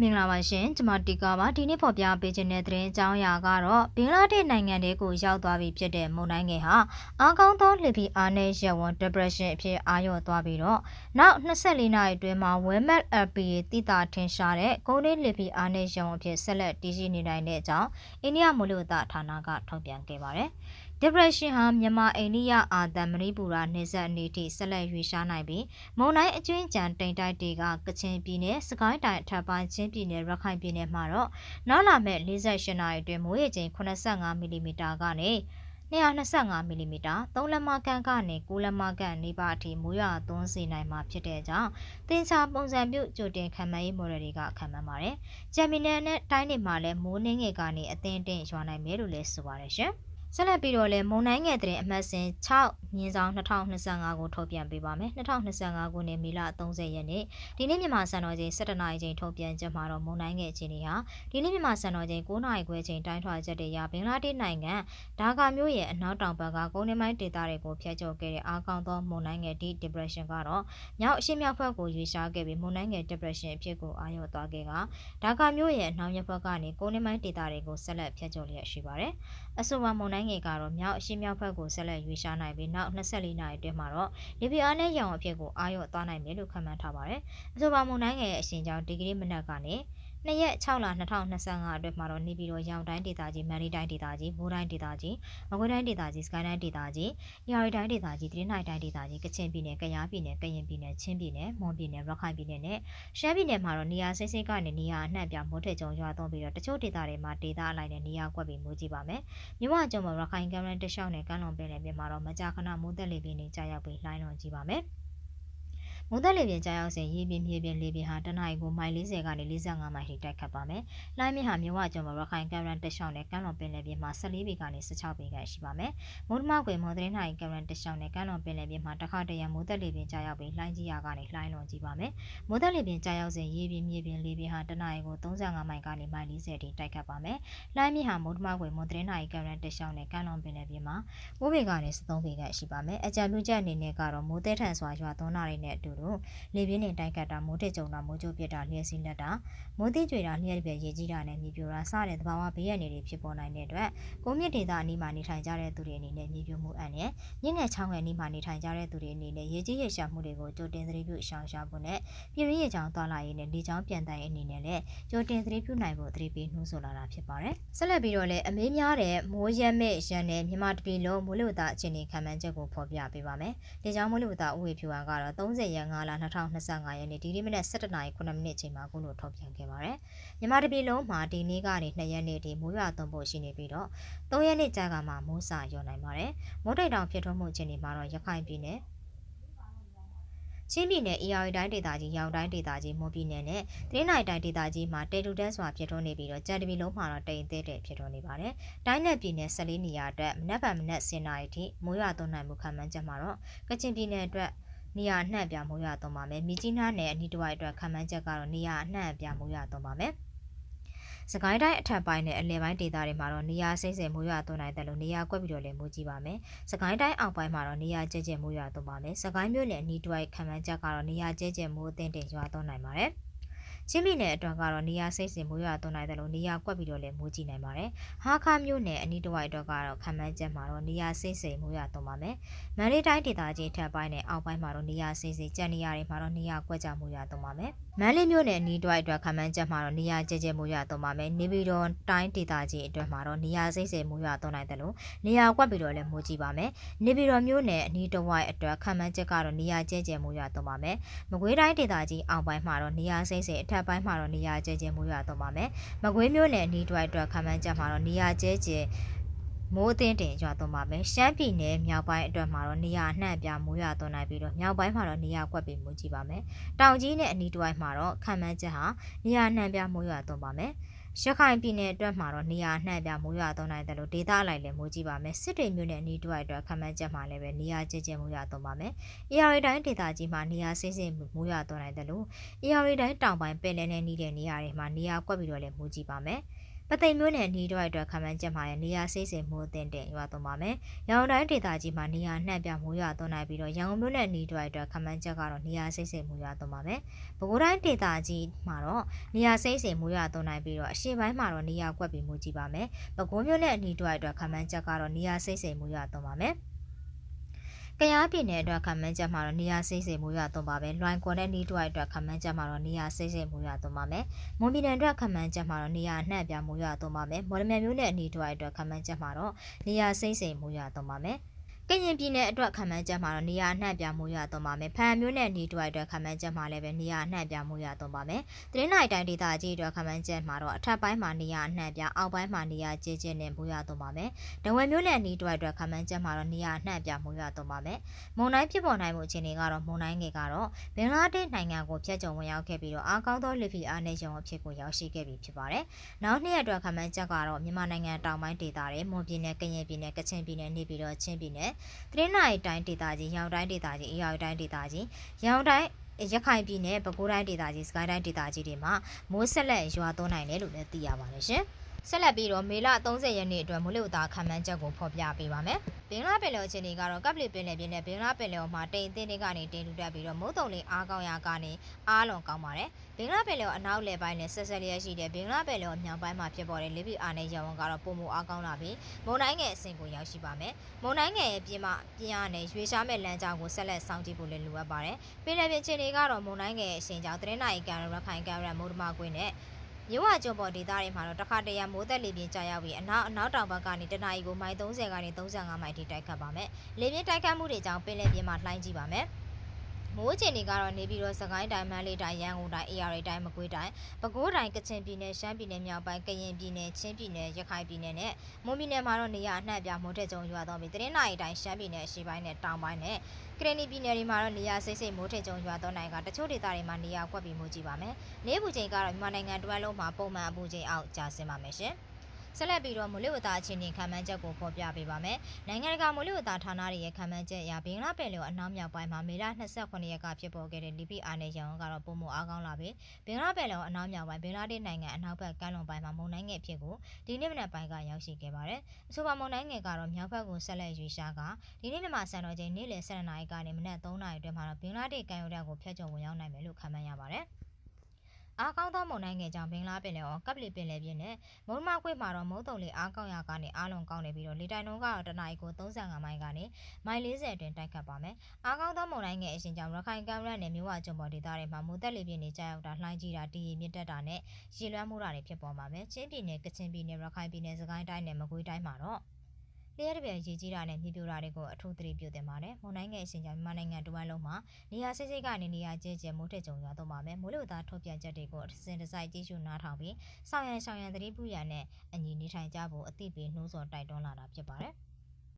မင်္ဂလာပါရှင်ကျွန်မတီကာပါဒီနေ့ဖော်ပြပေးခြင်းတဲ့သတင်းအကြောင်းအရာကတော့ဘင်္ဂလားဒေ့ရှ်နိုင်ငံတဲကိုရောက်သွားပြီဖြစ်တဲ့မုန်တိုင်းငယ်ဟာအားကောင်းသောလီပီအားနဲ့ရက်ဝန် depression အဖြစ်အာရုံသွားပြီးတော့နောက်24နာရီအတွင်းမှာ Wemat LPA တိတာထင်ရှားတဲ့ကုန်းလေးလီပီအားနဲ့ရက်ဝန်အဖြစ်ဆက်လက်တည်ရှိနေနိုင်တဲ့အကြောင်းအိန္ဒိယမိုးလေဝသဌာနကထုတ်ပြန်ခဲ့ပါတယ်။ depression ဟာမြန်မာအိန္ဒိယအာသံမဏိပူရနေဆက်အနေထိဆက်လက်ရွေးရှားနိုင်ပြီးမုန်တိုင်းအကျွင်းကြံတိမ်တိုက်တွေကကချင်ပြည်နယ်စကိုင်းတိုင်းအထက်ပိုင်းချင်းပြည်နယ်ရခိုင်ပြည်နယ်မှာတော့နောက်လာမဲ့48နာရီအတွင်းမိုးရေချိန်85မီလီမီတာကနေ225မီလီမီတာ3လက်မခန့်ကနေ9လက်မခန့်နေပါအထိမိုးရွာသွန်းစေနိုင်မှာဖြစ်တဲ့ကြောင့်တင်ချာပုံစံပြုကြိုတင်ခံမှန်းရေးမော်ဒယ်တွေကခံမှန်းပါတယ်။ဂျမ်မီနယ်နဲ့တိုင်းတွေမှာလည်းမိုးနှင်းငယ်ကနေအသင်းတင်ရွာနိုင်မယ်လို့လည်းဆိုပါတယ်ရှင်။ ဆက်လက်ပြီးတော့လည်းမုံနိုင်ငယ်တဲ့အမှတ်စဉ်6မြင်းဆောင်2025ကိုထုတ်ပြန်ပေးပါမယ်2025ခုနှစ်မေလ30ရက်နေ့ဒီနေ့မြန်မာစံတော်ချိန်17နာရီချိန်ထုတ်ပြန်ချက်မှာတော့မုံနိုင်ငယ်အခြေအနေဟာဒီနေ့မြန်မာစံတော်ချိန်9နာရီခွဲချိန်တိုင်းထွာချက်တွေရဘင်္ဂလားဒေ့ရှ်နိုင်ငံဒါကာမြို့ရဲ့အနောက်တောင်ဘက်ကကုန်းနေမိုင်းဒေသတွေကိုဖျက်ချော်ခဲ့တဲ့အားကောင်းသောမုံနိုင်ငယ်ဒီ depression ကတော့မြောက်အရှေ့မြောက်ဘက်ကိုရွေ့ရှားခဲ့ပြီးမုံနိုင်ငယ် depression အဖြစ်ကိုအာရုံသွားခဲ့ကဒါကာမြို့ရဲ့အနောက်မြောက်ဘက်ကနေကုန်းနေမိုင်းဒေသတွေကိုဆက်လက်ဖျက်ချော်လျက်ရှိပါတယ်အဆိုပါမုံနိုင်ငယ်ကတော့မြောက်အရှေ့မြောက်ဘက်ကိုဆက်လက်ရွေ့ရှားနိုင်ပြီးနောက်24နာရီအတွင်းမှာတော့လေပြင်းအားနဲ့ရောင်အဖြစ်ကိုအာရုံသွားနိုင်မယ်လို့ခန့်မှန်းထားပါတယ်။အဆိုပါမုန်တိုင်းငယ်ရဲ့အရှင်ကြောင့်ဒီဂရီမိနစ်ကနေ 2ရက်6လ2025အတွက်မှာတော့နေပြည်တော်ရောင်တိုင်းဒေသကြီးမန္တလေးတိုင်းဒေသကြီးမိုးတိုင်းဒေသကြီးမကွေးတိုင်းဒေသကြီးစကိုင်းတိုင်းဒေသကြီးရာရီတိုင်းဒေသကြီးတရင်းနိုင်တိုင်းဒေသကြီးကချင်ပြည်နယ်ကယားပြည်နယ်ကရင်ပြည်နယ်ချင်းပြည်နယ်မွန်ပြည်နယ်ရခိုင်ပြည်နယ်နဲ့ရှမ်းပြည်နယ်မှာတော့နေရာစိတ်စိတ်ကနေနေရာအနှံ့ပြမိုးထက်ကြုံရွာသွန်းပြီးတော့တချို့ဒေသတွေမှာဒေသအလိုက်နဲ့နေရာကွက်ပြီးမိုးကြီးပါမယ်မြမကျုံမှာရခိုင်ကမ်းရန်တလျှောက်နဲ့ကမ်းလွန်ပင်လယ်ပြင်မှာတော့မကြာခဏမိုးသက်လေပြင်းတွေကြာရောက်ပြီးလှိုင်းလွန်ကြီးပါမယ် မုန်သက်လေပြင်းကြားရောက်စဉ်ရေပြင်းမြေပြင်းလေပြင်းဟာတနအီကိုမိုင်40ကနေ45မိုင်ထိတိုက်ခတ်ပါမယ်။လိုင်းမြင့်ဟာမြဝကျွန်းမှာရခိုင်ကမ်းရန်တရှောင်းနဲ့ကမ်းလွန်ပင်လယ်ပြင်မှာ14ပေကနေ16ပေခန့်ရှိပါမယ်။မုန်တမကွေမွန်သတင်းနိုင်ကမ်းရန်တရှောင်းနဲ့ကမ်းလွန်ပင်လယ်ပြင်မှာတစ်ခါတရံမုန်သက်လေပြင်းကြားရောက်ပြီးလှိုင်းကြီးရာကနေလှိုင်းလွန်ကြီးပါမယ်။မုန်သက်လေပြင်းကြားရောက်စဉ်ရေပြင်းမြေပြင်းလေပြင်းဟာတနအီကို35မိုင်ကနေမိုင်40ထိတိုက်ခတ်ပါမယ်။လိုင်းမြင့်ဟာမုန်တမကွေမွန်သတင်းနိုင်ကမ်းရန်တရှောင်းနဲ့ကမ်းလွန်ပင်လယ်ပြင်မှာ9ပေကနေ13ပေခန့်ရှိပါမယ်။အကြံပြုချက်အနေနဲ့ကတော့မိုးသည်ထန်စွာရွာသွန်းတာတွေနဲ့အတူတူလေပြင်းနဲ့တိုက်ခတ်တာမိုးထစ်ကြုံတာမိုးကြိုးပစ်တာလျှက်စီးလက်တာမိုးတိကျွေတာလျှက်ပြည့်ရေကြီးတာနဲ့မြေပြိုတာစတဲ့သဘာဝဘေးရန်တွေဖြစ်ပေါ်နိုင်တဲ့အတွက်ကုန်းမြင့်ဒေသအနီးမှာနေထိုင်ကြတဲ့သူတွေအနေနဲ့မြေပြိုမှုအန္တရာယ်မြင့်ငယ်ချောင်းငယ်အနီးမှာနေထိုင်ကြတဲ့သူတွေအနေနဲ့ရေကြီးရေရှာမှုတွေကိုကြိုတင်သတိပြုရှောင်ရှားဖို့နဲ့ပြည်ရင်းရေချောင်းသွားလာရေးနဲ့လေချောင်းပြန်တန်ရေးအနေနဲ့လည်းကြိုတင်သတိပြုနိုင်ဖို့သတိပေးနှိုးဆော်လာတာဖြစ်ပါတယ်ဆက်လက်ပြီးတော့လည်းအမေးများတဲ့မိုးရက်မဲ့ရန်နဲ့မြန်မာတပီလုံးမိုးလေဝသအခြေအနေခံမှန်းချက်ကိုဖော်ပြပေးပါမယ်လေချောင်းမိုးလေဝသဥဝေဖြူဟာကတော့30ရက်5လ2025ရက်နေ့ဒီနေ့မနက်7:00နာရီ9မိနစ်ချိန်မှာအခုလိုထုတ်ပြန်ခဲ့ပါတယ်။မြန်မာတပြည်လုံးမှာဒီနေ့ကနေ2ရက်နေ့ထိမိုးရွာသွန်းဖို့ရှိနေပြီးတော့3ရက်နေ့ကြာကမှမိုးစာရွာနိုင်ပါတယ်။မိုးတိတ်တောင်ဖြစ်ထွန်းမှုအခြေအနေမှာတော့ရခိုင်ပြည်နယ်ချင်းပြည်နယ် AR တိုင်းဒေသကြီးရောင်တိုင်းဒေသကြီးမွန်ပြည်နယ်နဲ့တင်းနိုင်တိုင်းဒေသကြီးမှာတေတူတန်းစွာဖြစ်ထွန်းနေပြီးတော့ကြံတပီလုံးမှာတော့တိမ်သေးတဲ့ဖြစ်ထွန်းနေပါတယ်။တိုင်းနယ်ပြည်နယ်14နေရာအတွက်မနက်ဖြန်မနက်10နာရီထိမိုးရွာသွန်းနိုင်မှုခံမှန်းချက်မှာတော့ကချင်ပြည်နယ်အတွက် နေရာအနှံ့ပြမိုးရွာသွန်းပါမယ်။မြကြီးနားနယ်အနီးတစ်ဝိုက်အတွက်ခံမှန်းချက်ကတော့နေရာအနှံ့ပြမိုးရွာသွန်းပါမယ်။စကိုင်းတိုင်းအထက်ပိုင်းနဲ့အလယ်ပိုင်းဒေသတွေမှာတော့နေရာစိမ့်စိမ့်မိုးရွာသွန်းနိုင်တယ်လို့နေရာကွက်ပြီးတော့လည်းမိုးကြီးပါမယ်။စကိုင်းတိုင်းအောက်ပိုင်းမှာတော့နေရာကျဲကျဲမိုးရွာသွန်းပါမယ်။စကိုင်းမြို့နယ်အနီးတစ်ဝိုက်ခံမှန်းချက်ကတော့နေရာကျဲကျဲမိုးအသင့်တင်ရွာသွန်းနိုင်ပါတယ်။ ချင်းပြည်နယ်အတွက်ကတော့နေရာစိတ်စင်မိုးရွာသွန်းနိုင်တယ်လို့နေရာကွက်ပြီးတော့လည်းမိုးကြည့်နိုင်ပါတယ်။ဟာခါမြို့နယ်အနီးတစ်ဝိုက်အတွက်ကတော့ခံမှန်းချက်မှာတော့နေရာစိတ်စိမ်မိုးရွာသွန်းပါမယ်။မန္တလေးတိုင်းဒေသကြီးထပ်ပိုင်းနဲ့အောက်ပိုင်းမှာတော့နေရာစိတ်စိမ်ကြံနေရာတွေမှာတော့နေရာကွက်ကြမိုးရွာသွန်းပါမယ်။မန္တလေးမြို့နယ်အနီးတစ်ဝိုက်အတွက်ခံမှန်းချက်မှာတော့နေရာကျကျမိုးရွာသွန်းပါမယ်။နေပြည်တော်တိုင်းဒေသကြီးအတွက်မှာတော့နေရာစိတ်စိမ်မိုးရွာသွန်းနိုင်တယ်လို့နေရာကွက်ပြီးတော့လည်းမိုးကြည့်ပါမယ်။နေပြည်တော်မြို့နယ်အနီးတစ်ဝိုက်အတွက်ခံမှန်းချက်ကတော့နေရာကျကျမိုးရွာသွန်းပါမယ်။မကွေးတိုင်းဒေသကြီးအောက်ပိုင်းမှာတော့နေရာစိတ်စိမ်အထက်ပိုင်းမှာတော့နေရာကျဲကျဲမိုးရွာသွန်းပါမယ်။မကွေးမြို့နယ်အနီးတွိုက်အတွက်ခံမှန်းချက်မှာတော့နေရာကျဲကျဲမိုးအသင်းတင်ရွာသွန်းပါမယ်။ရှမ်းပြည်နယ်မြောက်ပိုင်းအတွက်မှာတော့နေရာနှံ့ပြမိုးရွာသွန်းနိုင်ပြီးတော့မြောက်ပိုင်းမှာတော့နေရာကွက်ပြီးမိုးကြီးပါမယ်။တောင်ကြီးနဲ့အနီးတစ်ဝိုက်မှာတော့ခံမှန်းချက်ဟာနေရာနှံ့ပြမိုးရွာသွန်းပါမယ်။ ရခိုင်ပြည်နယ်အတွက်မှာတော့နေရာနှံ့ပြမိုးရွာသွန်းနိုင်တယ်လို့ဒေသအလိုက်လည်းမိုးကြီးပါမယ်စစ်တွေမြို့နယ်အနီးတစ်ဝိုက်အတွက်ခန့်မှန်းချက်မှာလည်းပဲနေရာကျကျမိုးရွာသွန်းပါမယ် AR တိုင်းဒေသကြီးမှာနေရာစိစိမိုးရွာသွန်းနိုင်တယ်လို့ AR တိုင်းတောင်ပိုင်းပင်လယ်နဲ့နီးတဲ့နေရာတွေမှာနေရာကွက်ပြီးတော့လည်းမိုးကြီးပါမယ် ပသိမ်မျိုးနဲ့နီးတွိုက်အတွက်ခန့်မှန်းချက်မှာနေရာစိတ်စိမ်မှုအသင့်တင်ရွာသွန်းပါမယ်။ရောင်တိုင်းဒေသကြီးမှာနေရာနှံ့ပြမိုးရွာသွန်းနိုင်ပြီးတော့ရန်ကုန်မြို့နဲ့နီးတွိုက်အတွက်ခန့်မှန်းချက်ကတော့နေရာစိတ်စိမ်မှုရွာသွန်းပါမယ်။ပဲခူးတိုင်းဒေသကြီးမှာတော့နေရာစိတ်စိမ်မှုရွာသွန်းနိုင်ပြီးတော့အရှေ့ပိုင်းမှာတော့နေရာကွက်ပြီးမှုကြည့်ပါမယ်။ပဲခူးမြို့နဲ့နီးတွိုက်အတွက်ခန့်မှန်းချက်ကတော့နေရာစိတ်စိမ်မှုရွာသွန်းပါမယ်။ ကရားပြည်နယ်အတွက်ခန့်မှန်းချက်မှာတော့နေရာစိတ်စိမ်မှုရသွန်းပါပဲ။လွိုင်ကော်နဲ့နီးတွိုက်အတွက်ခန့်မှန်းချက်မှာတော့နေရာစိတ်စိမ်မှုရသွန်းပါမယ်။မွန်ပြည်နယ်အတွက်ခန့်မှန်းချက်မှာတော့နေရာအနှံ့ပြမှုရသွန်းပါမယ်။မော်လမြိုင်မြို့နဲ့နီးတွိုက်အတွက်ခန့်မှန်းချက်မှာတော့နေရာစိတ်စိမ်မှုရသွန်းပါမယ်။ ကရင်ပြည်နယ်အတွက်ခံမှန်းချက်မှာတော့နေရာအနှံ့ပြမှုရသွန်းပါမယ်။ဖန်မျိုးနဲ့နီတွိုက်အတွက်ခံမှန်းချက်မှာလည်းပဲနေရာအနှံ့ပြမှုရသွန်းပါမယ်။သတင်းနိုင်တိုင်းဒေသကြီးအတွက်ခံမှန်းချက်မှာတော့အထက်ပိုင်းမှာနေရာအနှံ့ပြအောက်ပိုင်းမှာနေရာကျကျနဲ့မှုရသွန်းပါမယ်။ဒဝဲမျိုးနဲ့နီတွိုက်အတွက်ခံမှန်းချက်မှာတော့နေရာအနှံ့ပြမှုရသွန်းပါမယ်။မုန်တိုင်းဖြစ်ပေါ်နိုင်မှုအခြေအနေကတော့မုန်တိုင်းငယ်ကတော့ဘင်္ဂလားဒေ့ရှ်နိုင်ငံကိုဖျက်ချော်ဝင်ရောက်ခဲ့ပြီးတော့အားကောင်းသောလီဖီအားနေရုံအဖြစ်ကိုရောက်ရှိခဲ့ပြီဖြစ်ပါတယ်။နောက်နှစ်ရက်အတွက်ခံမှန်းချက်ကတော့မြန်မာနိုင်ငံတောင်ပိုင်းဒေသတွေမွန်ပြည်နယ်ကရင်ပြည်နယ်ကချင်ပြည်နယ်နေပြည်တော်ချင်းပြည်နယ်သတင်းနိုင်တိုင်းဒေသကြီးရောင်တိုင်းဒေသကြီးအေရောင်တိုင်းဒေသကြီးရောင်တိုင်းရခိုင်ပြည်နယ်ပဲခူးတိုင်းဒေသကြီးစကိုင်းတိုင်းဒေသကြီးတွေမှာမိုးဆက်လက်ရွာသွန်းနိုင်တယ်လို့လည်းသိရပါတယ်ရှင်။ ဆက်လက်ပြီးတော့မေလ30ရက်နေ့အတွက်မိုးလေဝသခန့်မှန်းချက်ကိုဖော်ပြပေးပါမယ်။ဘင်္ဂလားပင်လယ်အခြေအနေကတော့ကပ်ပလီပင်လယ်ပြင်နဲ့ဘင်္ဂလားပင်လယ်မှာတိမ်အင်းတွေကနေတင်လူတက်ပြီးတော့မုတ်တုံလေးအားကောင်းရာကနေအားလွန်ကောင်းပါတယ်။ဘင်္ဂလားပင်လယ်အနောက်လယ်ပိုင်းနဲ့ဆက်ဆက်လျက်ရှိတဲ့ဘင်္ဂလားပင်လယ်မြောက်ပိုင်းမှာဖြစ်ပေါ်တဲ့လေပြင်းအားနဲ့ရဝန်းကတော့ပုံမူအားကောင်းလာပြီးမုန်တိုင်းငယ်အဆင့်ကိုရောက်ရှိပါမယ်။မုန်တိုင်းငယ်ရဲ့ပြင်မပြင်ရနဲ့ရွေရှားမဲ့လမ်းကြောင်းကိုဆက်လက်စောင့်ကြည့်ဖို့လည်းလိုအပ်ပါတယ်။ပင်လယ်ပြင်အခြေအနေကတော့မုန်တိုင်းငယ်ရဲ့အဆင့်ကြောင့်တရင်နိုင်ကန်ရခိုင်ကန်ရမုဒ္ဓမကွင်းနဲ့ မြဝကျော်ပေါ်ဒေသတွေမှာတော့တစ်ခါတရံမိုးသက်လေပြင်းကြာရောက်ပြီးအနောက်အနောက်တောင်ဘက်ကနေတနအီကိုမိုင်30ကနေ35မိုင်ထိတိုက်ခတ်ပါမယ်။လေပြင်းတိုက်ခတ်မှုတွေကြောင့်ပင်လယ်ပြင်မှာလှိုင်းကြည့်ပါမယ်။ မိုးချင်တွေကတော့နေပြီးတော့စကိုင်းတိုင်းမန်းလေးတိုင်းရန်ကုန်တိုင်းအေရတိုင်းမကွေးတိုင်းပဲခူးတိုင်းကချင်ပြည်နယ်ရှမ်းပြည်နယ်မြောက်ပိုင်းကရင်ပြည်နယ်ချင်းပြည်နယ်ရခိုင်ပြည်နယ်နဲ့မွန်ပြည်နယ်မှာတော့နေရာအနှံ့ပြမိုးထက်ကြုံရွာတော့ပြီးတရင်နိုင်တိုင်းရှမ်းပြည်နယ်အရှေ့ပိုင်းနဲ့တောင်ပိုင်းနဲ့ကရနီပြည်နယ်တွေမှာတော့နေရာစိတ်စိတ်မိုးထက်ကြုံရွာတော့နိုင်ကတချို့ဒေသတွေမှာနေရာကွက်ပြီးမိုးကြည့်ပါမယ်။နေပူချိန်ကတော့မြန်မာနိုင်ငံတွဲလုံးမှာပုံမှန်အပူချိန်အောက်ကျဆင်းပါမယ်ရှင်။ ဆက်လက်ပြီးတော့မိုးလေဝသအခြေအနေခံမှန်းချက်ကိုဖော်ပြပေးပါမယ်။နိုင်ငံတကာမိုးလေဝသဌာနတွေရဲ့ခံမှန်းချက်အရဘင်္ဂလားပင်လယ်အနောက်မြောက်ပိုင်းမှာမေလ28ရက်ကဖြစ်ပေါ်ခဲ့တဲ့လီပီအာနယ်ရန်ကတော့ပုံမအားကောင်းလာပြီးဘင်္ဂလားပင်လယ်အနောက်မြောက်ပိုင်းဘင်္ဂလားဒေ့ရှ်နိုင်ငံအနောက်ဘက်ကမ်းလွန်ပိုင်းမှာမုန်တိုင်းငယ်ဖြစ်ကိုဒီနေ့မနက်ပိုင်းကရောက်ရှိခဲ့ပါတယ်။အဆိုပါမုန်တိုင်းငယ်ကတော့မြောက်ဘက်ကိုဆက်လက်ရွေ့ရှားကဒီနေ့မြန်မာစံတော်ချိန်နေ့လယ်7:00နာရီကနေမနက်3:00နာရီအတွင်းမှာတော့ဘင်္ဂလားဒေ့ရှ်ကမ်းရိုးတန်းကိုဖျက်ချော်ဝင်ရောက်နိုင်မယ်လို့ခန့်မှန်းရပါတယ်။ အားကောင်းသောမုန်တိုင်းငယ်ကြောင့်ဘင်္ဂလားပင်လယ်အော်ကပ်ပလီပင်လယ်ပြင်နဲ့မုံမခွေမှာတော့မုံတုံလေးအားကောင်းရာကနေအားလုံးကောင်းနေပြီးတော့လေတိုင်နှုန်းကတော့တနအီကို35မိုင်ကနေမိုင်40အတွင်းတိုက်ခတ်ပါမယ်။အားကောင်းသောမုန်တိုင်းငယ်အရှင်ကြောင့်ရခိုင်ကမ်းရိုးနဲ့မြို့ဝကျုံပေါ်ဒေသတွေမှာမိုးတက်လေပြင်းတွေကြာရောက်တာလှိုင်းကြီးတာတည်ရမြင့်တက်တာနဲ့ရေလွှမ်းမှုတာတွေဖြစ်ပေါ်ပါမယ်။ချင်းပြည်နယ်ကချင်ပြည်နယ်ရခိုင်ပြည်နယ်စကိုင်းတိုင်းနဲ့မကွေးတိုင်းမှာတော့ လျှက်တပြက်ရေကြီးတာနဲ့မြေပြိုတာတွေကိုအထူးသတိပြုသင့်ပါတယ်။မုန်တိုင်းငယ်အချိန်ကြောင့်မြန်မာနိုင်ငံတဝန်းလုံးမှာနေရာစိတ်စိတ်ကနေနေရာကျဲကျဲမိုးထက်ကြုံရတော့ပါမယ်။မိုးလေဝသထုတ်ပြန်ချက်တွေကိုအစဉ်တစိုက်ကြည့်ရှုနားထောင်ပြီးဆောင်ရန်ဆောင်ရန်သတိပြုရန်နဲ့အညီနေထိုင်ကြဖို့အသိပေးနှိုးဆော်တိုက်တွန်းလာတာဖြစ်ပါတယ်။